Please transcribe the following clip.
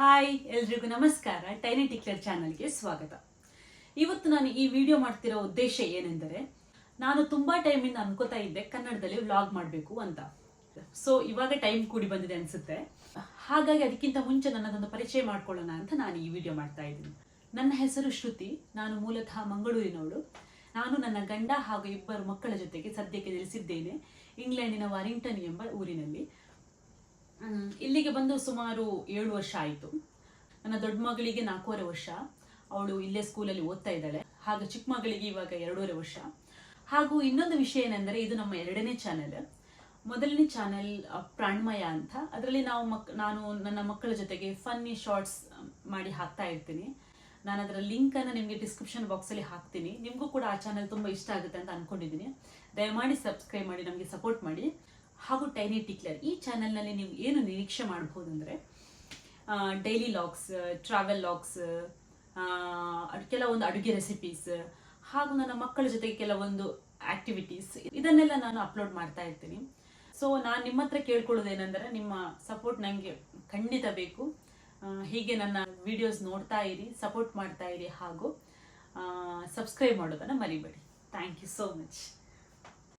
Hi ಎಲ್ರಿಗೂ ನಮಸ್ಕಾರ. Tiny ಟಿಕ್ಲರ್ ಚಾನಲ್ಗೆ ಸ್ವಾಗತ. ಇವತ್ತು ನಾನು ಈ ವಿಡಿಯೋ ಮಾಡ್ತಿರೋ ಉದ್ದೇಶ ಏನೆಂದರೆ, ನಾನು ತುಂಬಾ ಟೈಮಿಂದ ಅನ್ಕೋತಾ ಇದ್ದೆ ಕನ್ನಡದಲ್ಲಿ ವ್ಲಾಗ್ ಮಾಡಬೇಕು ಅಂತ. ಸೊ ಇವಾಗ ಟೈಮ್ ಕೂಡಿ ಬಂದಿದೆ ಅನ್ಸುತ್ತೆ. ಹಾಗಾಗಿ ಅದಕ್ಕಿಂತ ಮುಂಚೆ ನನ್ನದೊಂದು ಪರಿಚಯ ಮಾಡ್ಕೊಳ್ಳೋಣ ಅಂತ ನಾನು ಈ ವಿಡಿಯೋ ಮಾಡ್ತಾ ಇದ್ದೀನಿ. ನನ್ನ ಹೆಸರು ಶ್ರುತಿ, ನಾನು ಮೂಲತಃ ಮಂಗಳೂರಿನವಳು. ನಾನು ನನ್ನ ಗಂಡ ಹಾಗೂ ಇಬ್ಬರು ಮಕ್ಕಳ ಜೊತೆಗೆ ಸದ್ಯಕ್ಕೆ ನೆಲೆಸಿದ್ದೇನೆ. ಇಂಗ್ಲೆಂಡಿನ ವಾರಿಂಗ್ಟನ್ ಎಂಬ ಊರಿನಲ್ಲಿ. ಇಲ್ಲಿಗೆ ಬಂದು ಸುಮಾರು ಏಳು ವರ್ಷ ಆಯಿತು. ನನ್ನ ದೊಡ್ಡ ಮಗಳಿಗೆ ನಾಲ್ಕೂವರೆ ವರ್ಷ. ಅವಳು ಇಲ್ಲೇ ಸ್ಕೂಲಲ್ಲಿ ಓದ್ತಾ ಇದ್ದಾಳೆ. ಹಾಗೂ ಚಿಕ್ಕ ಮಗಳಿಗೆ ಇವಾಗ ಎರಡೂವರೆ ವರ್ಷ. ಹಾಗೂ ಇನ್ನೊಂದು ವಿಷಯ ಏನೆಂದರೆ, ಇದು ನಮ್ಮ ಎರಡನೇ ಚಾನೆಲ್. ಮೊದಲನೇ ಚಾನೆಲ್ ಪ್ರಾಣ್ಮಯ ಅಂತ. ಅದರಲ್ಲಿ ನಾವು ಮಕ್, ನಾನು ನನ್ನ ಮಕ್ಕಳ ಜೊತೆಗೆ ಫನ್ನಿ ಶಾರ್ಟ್ಸ್ ಮಾಡಿ ಹಾಕ್ತಾ ಇರ್ತೀನಿ. ನಾನು ಅದರ ಲಿಂಕನ್ನು ನಿಮಗೆ ಡಿಸ್ಕ್ರಿಪ್ಷನ್ ಬಾಕ್ಸಲ್ಲಿ ಹಾಕ್ತೀನಿ. ನಿಮಗೂ ಕೂಡ ಆ ಚಾನಲ್ ತುಂಬ ಇಷ್ಟ ಆಗುತ್ತೆ ಅಂತ ಅನ್ಕೊಂಡಿದ್ದೀನಿ. ದಯಮಾಡಿ ಸಬ್ಸ್ಕ್ರೈಬ್ ಮಾಡಿ, ನಮಗೆ ಸಪೋರ್ಟ್ ಮಾಡಿ. ಹಾಗೂ ಟೈನಿ ಟಿಕ್ಲರ್ ಈ ಚಾನೆಲ್ನಲ್ಲಿ ನೀವು ಏನು ನಿರೀಕ್ಷೆ ಮಾಡಬಹುದು ಅಂದರೆ ಡೈಲಿ ಲಾಗ್ಸ್ ಟ್ರಾವೆಲ್ ಲಾಗ್ಸ್ ಕೆಲವೊಂದು ಅಡುಗೆ ರೆಸಿಪೀಸ್ ಹಾಗೂ ನನ್ನ ಮಕ್ಕಳ ಜೊತೆಗೆ ಕೆಲವೊಂದು ಆಕ್ಟಿವಿಟೀಸ್ ಇದನ್ನೆಲ್ಲ ನಾನು ಅಪ್ಲೋಡ್ ಮಾಡ್ತಾ ಇರ್ತೀನಿ. ಸೊ ನಾನು ನಿಮ್ಮ ಹತ್ರ ಕೇಳ್ಕೊಳ್ಳೋದೇನೆಂದರೆ, ನಿಮ್ಮ ಸಪೋರ್ಟ್ ನನಗೆ ಖಂಡಿತ ಬೇಕು. ಹೀಗೆ ನನ್ನ ವಿಡಿಯೋಸ್ ನೋಡ್ತಾ ಇರಿ ಸಪೋರ್ಟ್ ಮಾಡ್ತಾ ಇರಿ ಹಾಗೂ ಸಬ್ಸ್ಕ್ರೈಬ್ ಮಾಡೋದನ್ನು ಮರಿಬೇಡಿ. Thank you so much